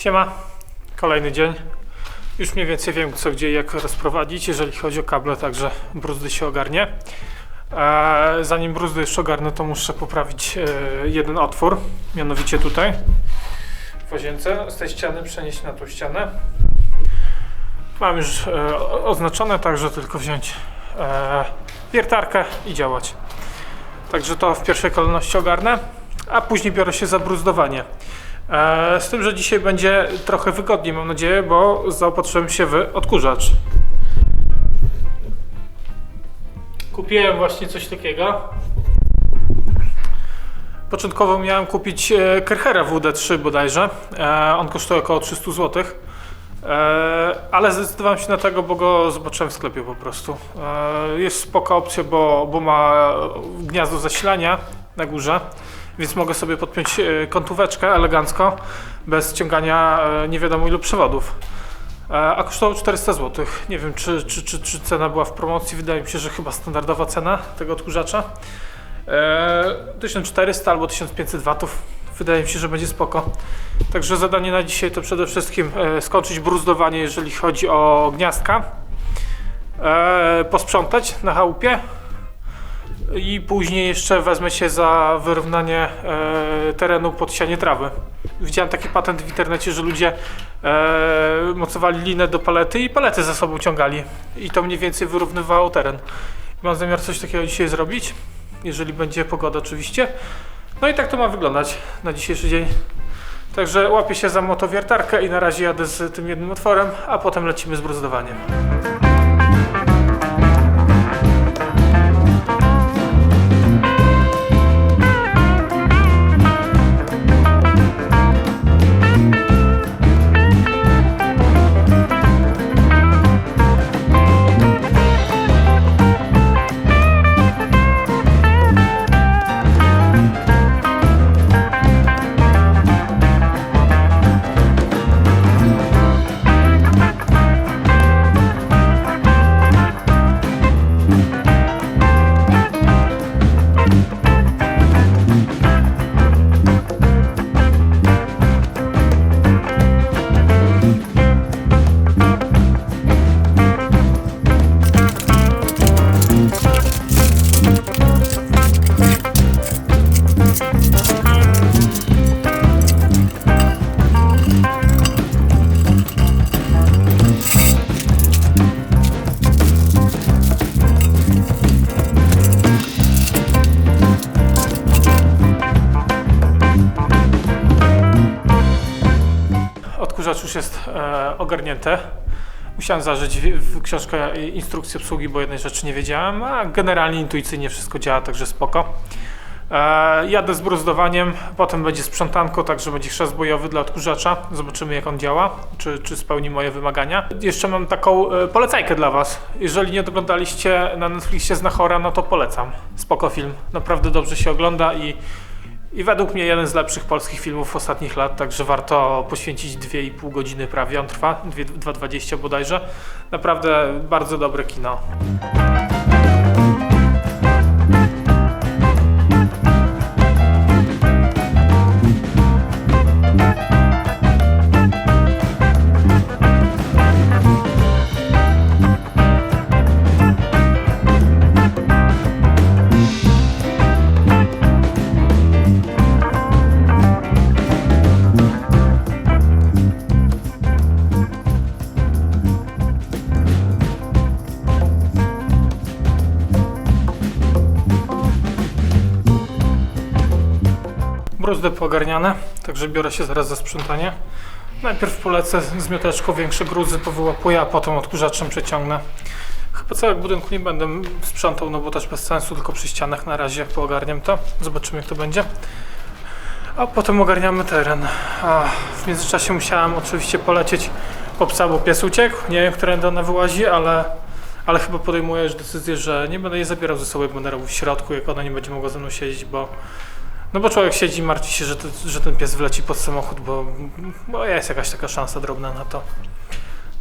Siema, kolejny dzień. Już mniej więcej wiem co gdzie i jak rozprowadzić, jeżeli chodzi o kable, także bruzdy się ogarnie. E, zanim bruzdy jeszcze ogarnę, to muszę poprawić e, jeden otwór, mianowicie tutaj w łazience. Z tej ściany przenieść na tą ścianę. Mam już e, oznaczone, także tylko wziąć wiertarkę i działać. Także to w pierwszej kolejności ogarnę, a później biorę się za bruzdowanie. E, z tym, że dzisiaj będzie trochę wygodniej, mam nadzieję, bo zaopatrzyłem się w odkurzacz. Kupiłem właśnie coś takiego. Początkowo miałem kupić e, Kerchera WD3 bodajże. E, on kosztuje około 300 zł. Ale zdecydowałem się na tego, bo go zobaczyłem w sklepie po prostu. Jest spoko opcja, bo, bo ma gniazdo zasilania na górze, więc mogę sobie podpiąć e, kątóweczkę elegancko, bez ciągania e, nie wiadomo ilu przewodów. E, a kosztował 400 zł. Nie wiem, czy, czy, czy, czy cena była w promocji. Wydaje mi się, że chyba standardowa cena tego odkurzacza. E, 1400 albo 1500 watów. Wydaje mi się, że będzie spoko. Także zadanie na dzisiaj to przede wszystkim skończyć bruzdowanie, jeżeli chodzi o gniazdka. Posprzątać na chałupie. I później jeszcze wezmę się za wyrównanie e, terenu pod sianie trawy. Widziałem taki patent w internecie, że ludzie e, mocowali linę do palety i palety ze sobą ciągali. I to mniej więcej wyrównywało teren. Mam zamiar coś takiego dzisiaj zrobić, jeżeli będzie pogoda oczywiście. No i tak to ma wyglądać na dzisiejszy dzień. Także łapię się za motowiertarkę i na razie jadę z tym jednym otworem, a potem lecimy z bruzdowaniem. Już jest e, ogarnięty. Musiałem zażyć w, w książkę i instrukcję obsługi, bo jednej rzeczy nie wiedziałem, a generalnie intuicyjnie wszystko działa, także spoko. E, jadę z bruzdowaniem, potem będzie sprzątanko, także będzie chrzest bojowy dla odkurzacza. Zobaczymy jak on działa, czy, czy spełni moje wymagania. Jeszcze mam taką e, polecajkę dla Was. Jeżeli nie oglądaliście na Netflixie Znachora, no to polecam. Spoko film, naprawdę dobrze się ogląda i i według mnie jeden z lepszych polskich filmów ostatnich lat, także warto poświęcić 2,5 godziny prawie. On trwa 2 2,20 bodajże. Naprawdę bardzo dobre kino. Bruzdy poogarniane, także biorę się zaraz za sprzątanie. Najpierw polecę z mioteczką większe gruzy, powyłapuję, a potem odkurzaczem przeciągnę. Chyba całego budynku nie będę sprzątał, no bo też bez sensu, tylko przy ścianach na razie poogarniam to. Zobaczymy jak to będzie. A potem ogarniamy teren. A w międzyczasie musiałem oczywiście polecieć po bo pies uciekł. Nie wiem, którędy ona wyłazi, ale, ale chyba podejmuję już decyzję, że nie będę jej zabierał ze sobą, jak będę robił w środku, jak ona nie będzie mogła ze mną siedzieć, bo no bo człowiek siedzi i martwi się, że, to, że ten pies wleci pod samochód, bo, bo jest jakaś taka szansa drobna na to.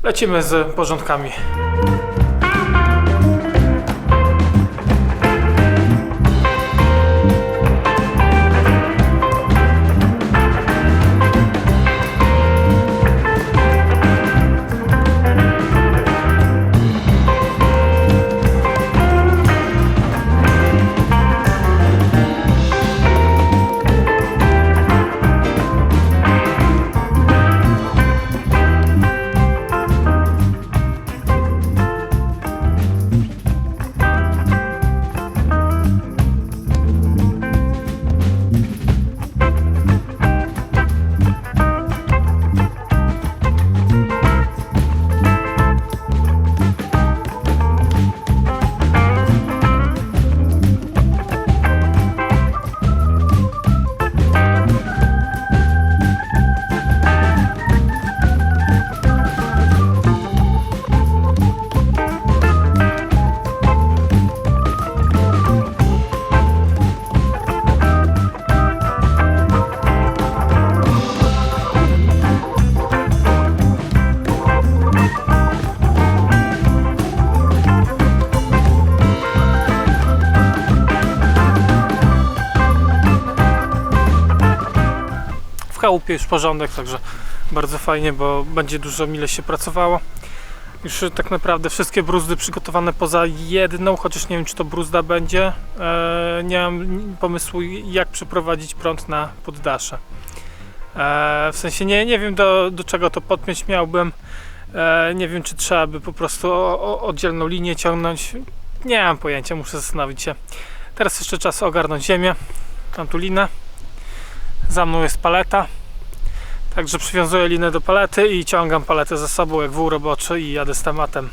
Lecimy z porządkami. Chałupie już porządek, także bardzo fajnie, bo będzie dużo mile się pracowało. Już tak naprawdę wszystkie bruzdy przygotowane poza jedną, chociaż nie wiem czy to bruzda będzie. E, nie mam pomysłu jak przeprowadzić prąd na poddasze. E, w sensie nie, nie wiem do, do czego to podpiąć miałbym. E, nie wiem czy trzeba by po prostu o, o, oddzielną linię ciągnąć. Nie mam pojęcia, muszę zastanowić się. Teraz jeszcze czas ogarnąć ziemię. Mam tu. Za mną jest paleta. Także przywiązuję linę do palety i ciągam paletę za sobą jak wół roboczy i jadę z tematem.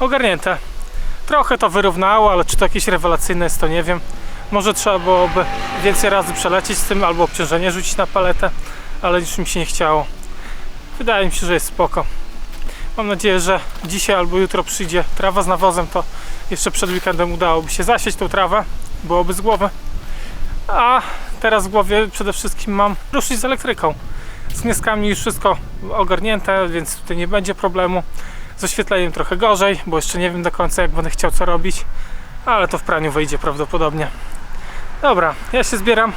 Ogarnięte. Trochę to wyrównało, ale czy to jakieś rewelacyjne jest, to nie wiem. Może trzeba byłoby więcej razy przelecieć z tym, albo obciążenie rzucić na paletę, ale już mi się nie chciało. Wydaje mi się, że jest spoko. Mam nadzieję, że dzisiaj albo jutro przyjdzie trawa z nawozem, to jeszcze przed weekendem udałoby się zasieć tą trawę, byłoby z głowy. A teraz w głowie przede wszystkim mam ruszyć z elektryką. Z gniazdkami już wszystko ogarnięte, więc tutaj nie będzie problemu. Z oświetleniem trochę gorzej, bo jeszcze nie wiem do końca jak będę chciał co robić, ale to w praniu wyjdzie prawdopodobnie. Dobra, ja się zbieram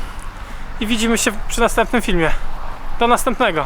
i widzimy się przy następnym filmie. Do następnego.